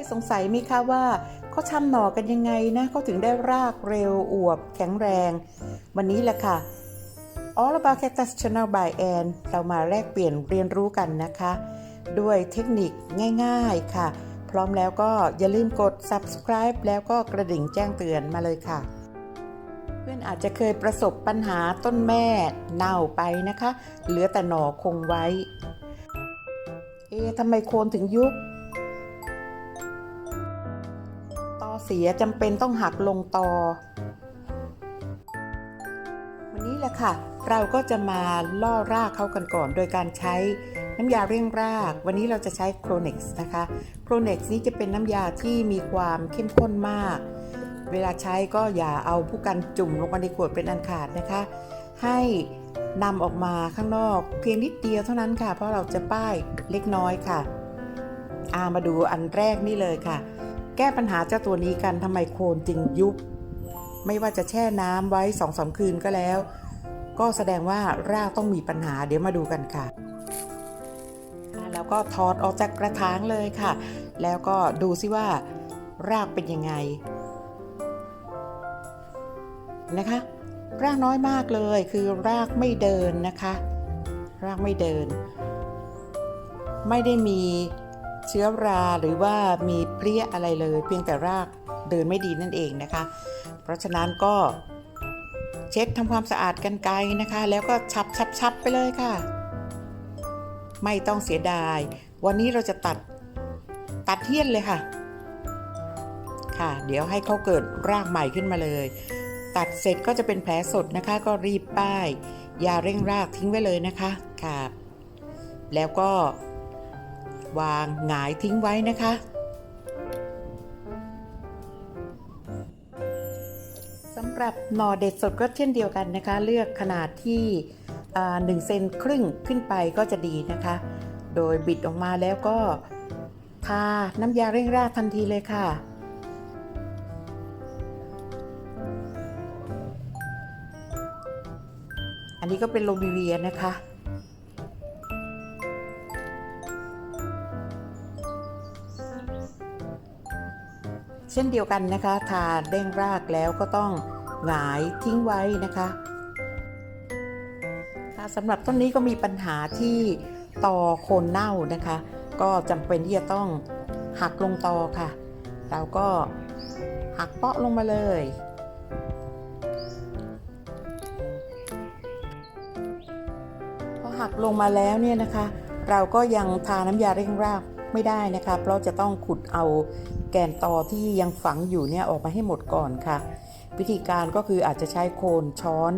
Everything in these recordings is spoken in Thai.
ยสงสัยไหมคะว่าเขาทำหน่อกันยังไงนะเขาถึงได้รากเร็วอวบแข็งแรง วันนี้แหละค่ะ All About Cactus Channel by Ann เรามาแลกเปลี่ยนเรียนรู้กันนะคะ ด้วยเทคนิคง่ายๆค่ะ พร้อมแล้วก็อย่าลืมกด subscribe แล้วก็กระดิ่งแจ้งเตือนมาเลยค่ะ เพื่อนอาจจะเคยประสบปัญหาต้นแม่เน่าไปนะคะ เหลือแต่หน่อคงไว้ เอ๊ะทำไมโคนถึงยุบ เสียจำเป็นต้องหักลงตอ วันนี้แหละค่ะ เราก็จะมาล่อรากเขากันก่อน โดยการใช้น้ำยาเร่งราก วันนี้เราจะใช้ c r o n e x นะคะ c r o n e x นี้จะเป็นน้ำยาที่มีความเข้มข้นมาก เวลาใช้ก็อย่าเอาผู้กันจุ่มลงไปในขวดเป็นอันขาดนะคะ ให้นำออกมาข้างนอก เพียงนิดเดียวเท่านั้นค่ะ เพราะเราจะป้ายเล็กน้อยค่ะอามาดูอันแรกนี่เลยค่ะ แก้ปัญหาเจ้าตัวนี้กันทำไมโคนจึงยุบ ไม่ว่าจะแช่น้ำไว้สองสามคืนก็แล้ว ก็แสดงว่ารากต้องมีปัญหาเดี๋ยวมาดูกันค่ะ แล้วก็ถอดออกจากกระถางเลยค่ะ แล้วก็ดูซิว่ารากเป็นยังไงนะคะ รากน้อยมากเลยคือรากไม่เดินนะคะ รากไม่เดิน ไม่ได้มี เชื้อราหรือว่ามีเพลี้ยอะไรเลย เพียงแต่รากเดินไม่ดีนั่นเองนะคะ เพราะฉะนั้นก็เช็ดทำความสะอาดกันไกลนะคะ แล้วก็ชับชับชับไปเลยค่ะ ไม่ต้องเสียดาย วันนี้เราจะตัดตัดเทียนเลยค่ะ ค่ะ เดี๋ยวให้เขาเกิดรากใหม่ขึ้นมาเลย ตัดเสร็จก็จะเป็นแผลสดนะคะ ก็รีบป้ายยาเร่งรากทิ้งไว้เลยนะคะค่ะแล้วก็ วางหงายทิ้งไว้นะคะ สำหรับหน่อเด็ดสดก็เช่นเดียวกันนะคะ เลือกขนาดที่หนึ่งเซนครึ่งขึ้นไปก็จะดีนะคะ โดยบิดออกมาแล้วก็ทาน้ำยาเร่งราทันทีเลยค่ะอันนี้ก็เป็นโลบิเวียนะคะ เช่นเดียวกันนะคะ ทาเด้งรากแล้วก็ต้องหงายทิ้งไว้นะคะสำหรับต้นนี้ก็มีปัญหาที่ตอโคนเน่านะคะ ก็จำเป็นที่จะต้องหักลงตอค่ะ เราก็หักเปาะลงมาเลย พอหักลงมาแล้วเนี่ยนะคะ เราก็ยังทาน้ำยาเร่งรากไม่ได้นะคะ เพราะจะต้องขุดเอา แกนตอที่ยังฝังอยู่เนี่ยออกมาให้หมดก่อนค่ะ วิธีการก็คืออาจจะใช้โคนช้อน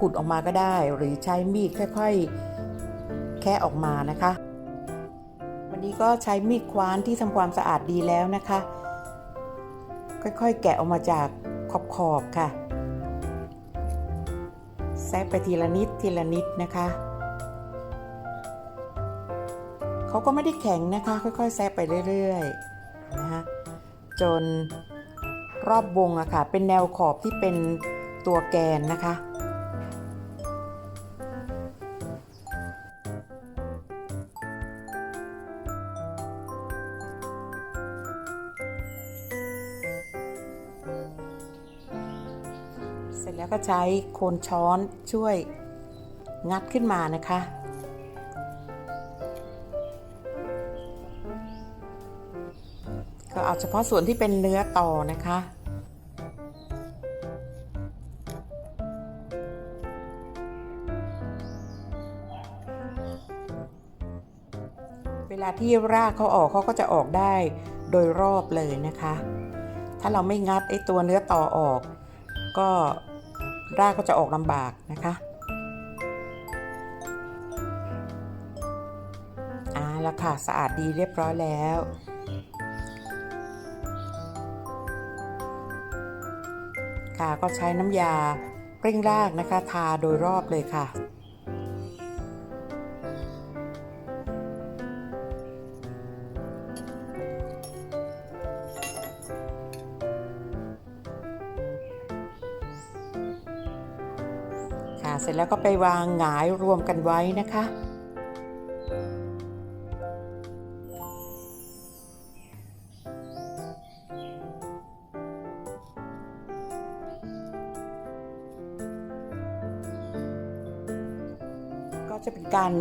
ขุดออกมาก็ได้ หรือใช้มีดค่อยๆ แค่ออกมานะคะ วันนี้ก็ใช้มีดคว้านที่ทำความสะอาดดีแล้วนะคะ ค่อยๆ แกะออกมาจากขอบๆค่ะแซะไปทีละนิดทีละนิดนะคะเขาก็ไม่ได้แข็งนะคะ ค่อยๆแซะไปเรื่อยๆนะคะ จนรอบวงอะค่ะ เป็นแนวขอบที่เป็นตัวแกนนะคะ เสร็จแล้วก็ใช้โคนช้อนช่วยงัดขึ้นมานะคะ ก็เอาเฉพาะส่วนที่เป็นเนื้อต่อนะคะ เวลาที่รากเขาออกเขาก็จะออกได้โดยรอบเลยนะคะ ถ้าเราไม่งัดไอตัวเนื้อต่อออก ก็รากก็จะออกลำบากนะคะอ่าละค่ะสะอาดดีเรียบร้อยแล้ว ค่ะก็ใช้น้ำยาเร่งรากนะคะ ทาโดยรอบเลยค่ะค่ะเสร็จแล้วก็ไปวางหงายรวมกันไว้นะคะ จะเป็นการ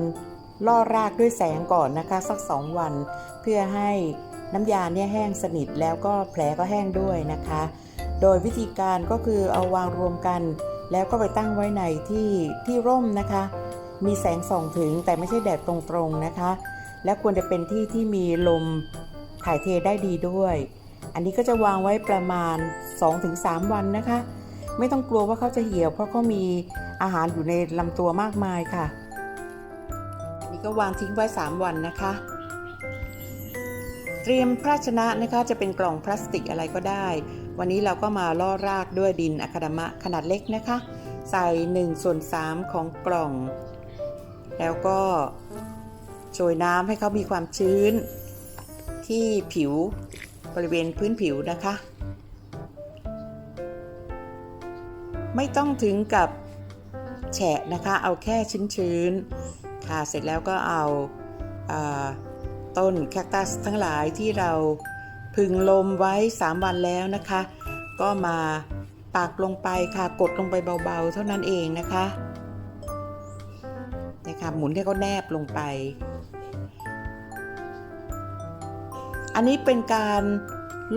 ล่อรากด้วยแสงก่อนนะคะ สัก 2 วัน เพื่อให้น้ำยาเนี่ยแห้งสนิทแล้วก็แผลก็แห้งด้วยนะคะ โดยวิธีการก็คือเอาวางรวมกัน แล้วก็ไปตั้งไว้ในที่ที่ร่มนะคะ มีแสงส่องถึงแต่ไม่ใช่แดดตรงๆนะคะ และควรจะเป็นที่ที่มีลมถ่ายเทได้ดีด้วย อันนี้ก็จะวางไว้ประมาณ 2-3 วันนะคะ ไม่ต้องกลัวว่าเขาจะเหี่ยวเพราะเขามีอาหารอยู่ในลำตัวมากมายค่ะ นี้ก็วางทิ้งไว้ 3 วันนะคะ เตรียมภาชนะนะคะจะเป็นกล่องพลาสติกอะไรก็ได้ วันนี้เราก็มาล่อรากด้วยดินอะคาดามะขนาดเล็กนะคะ ใส่1ส่วน3ของกล่อง แล้วก็โชยน้ำให้เขามีความชื้น ที่ผิวบริเวณพื้นผิวนะคะ ไม่ต้องถึงกับแฉะนะคะ เอาแค่ชื้นๆ ค่ะเสร็จแล้วก็เอาอาต้นแคคตัสทั้งหลายที่เราพึงลมไว้ 3 วันแล้วนะคะ ก็มาปักลงไปค่ะกดลงไปเบาๆ เท่านั้นเองนะคะนะคะหมุนให้เขาแนบลงไป อันนี้เป็นการ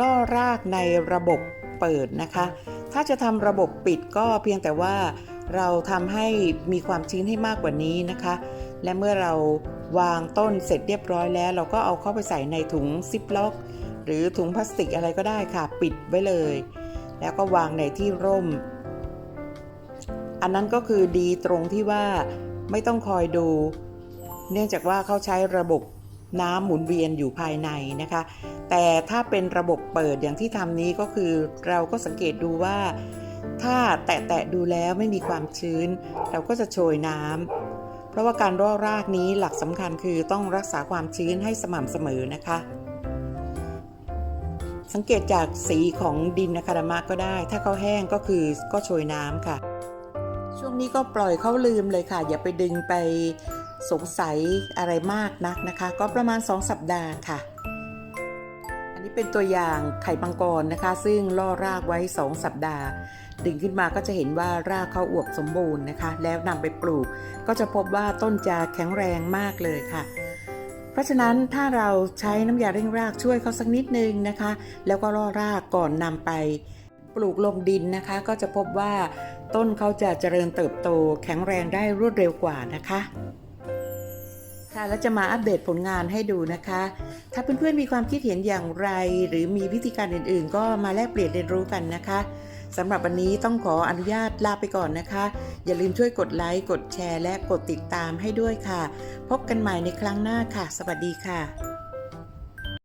ล่อรากในระบบเปิดนะคะ ถ้าจะทำระบบปิดก็เพียงแต่ว่าเราทำให้มีความชื้นให้มากกว่านี้นะคะ และเมื่อเราวางต้นเสร็จเรียบร้อยแล้ว เราก็เอาเข้าไปใส่ในถุงซิปล็อก หรือถุงพลาสติกอะไรก็ได้ค่ะ ปิดไว้เลย แล้วก็วางในที่ร่ม อันนั้นก็คือดีตรงที่ว่าไม่ต้องคอยดู เนื่องจากว่าเขาใช้ระบบน้ำหมุนเวียนอยู่ภายในนะคะ แต่ถ้าเป็นระบบเปิดอย่างที่ทำนี้ก็คือเราก็สังเกตดูว่า ถ้าแตะๆดูแล้วไม่มีความชื้น เราก็จะโชยน้ำ ราะว่าการร่อรากนี้หลักสำคัญคือต้องรักษาความชื้นให้สม่ำเสมอนะคะ สังเกตจากสีของดินนะคะดามะก็ได้ ถ้าเขาแห้งก็คือก็โชยน้ำค่ะ ช่วงนี้ก็ปล่อยเขาลืมเลยค่ะ อย่าไปดึงไปสงสัยอะไรมากนักนะคะ ก็ประมาณ 2 สัปดาห์ค่ะ นี้เป็นตัวอย่างไข่มังกรนะคะ ซึ่งล่อรากไว้ 2 สัปดาห์ ดึงขึ้นมาก็จะเห็นว่ารากเขาอวบสมบูรณ์นะคะ แล้วนำไปปลูก ก็จะพบว่าต้นจะแข็งแรงมากเลยค่ะ เพราะฉะนั้นถ้าเราใช้น้ำยาเร่งรากช่วยเขาสักนิดนึงนะคะ แล้วก็ล่อรากก่อนนำไปปลูกลงดินนะคะ ก็จะพบว่าต้นเขาจะเจริญเติบโตแข็งแรงได้รวดเร็วกว่านะคะ ค่ะแล้วจะมาอัปเดตผลงานให้ดูนะคะ ถ้าเพื่อนๆมีความคิดเห็นอย่างไร หรือมีวิธีการอื่นๆ ก็มาแลกเปลี่ยนเรียนรู้กันนะคะสำหรับวันนี้ต้องขออนุญาตลาไปก่อนนะคะ อย่าลืมช่วยกดไลค์ กดแชร์ และกดติดตามให้ด้วยค่ะ พบกันใหม่ในครั้งหน้าค่ะ สวัสดีค่ะ